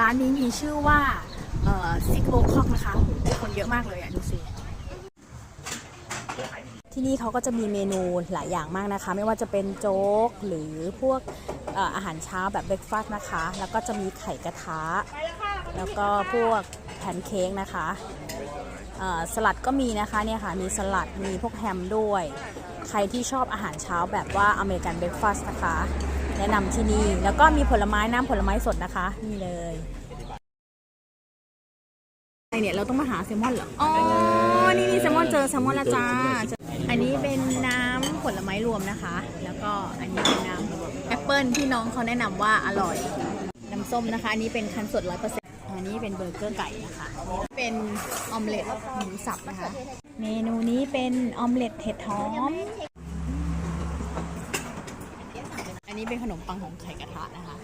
ร้านนี้มีชื่อว่าซิกโบคอกนะคะคนเยอะมากเลยอะดูสิที่นี่เขาก็จะมีเมนูหลายอย่างมากนะคะ ไม่ว่าจะเป็นโจ๊กหรือพวกอาหารเช้าแบบเบรกฟาสต์นะคะ แล้วก็จะมีไข่กระทะ แล้วก็พวกแพนเค้กนะคะสลัดก็มีนะคะเนี่ยค่ะมีสลัดมีพวกแฮมด้วย ใครที่ชอบอาหารเช้าแบบว่าอเมริกันเบรกฟาสต์นะคะ แนะนำที่นี่แล้วก็มีผลไม้น้ำผลไม้สดนะคะ นี่เลยไอเนี่ยเราต้องมาหาแซลมอนเหรอ อ๋อ นี่นี่แซลมอนเจอแซลมอนและจ้า อันนี้เป็นน้ำผลไม้รวมนะคะ แล้วก็อันนี้เป็นน้ำแอปเปิลที่น้องเขาแนะนำว่าอร่อย น้ำส้มนะคะ อันนี้เป็นคันสดร้อยเปอร์เซ็นต์ อันนี้เป็นเบอร์เกอร์ไก่นะคะ เป็นออมเล็ตหมูสับนะคะ เมนูนี้เป็นออมเล็ตเห็ดหอม อันนี้เป็นขนมปังของไข่กระทะนะคะ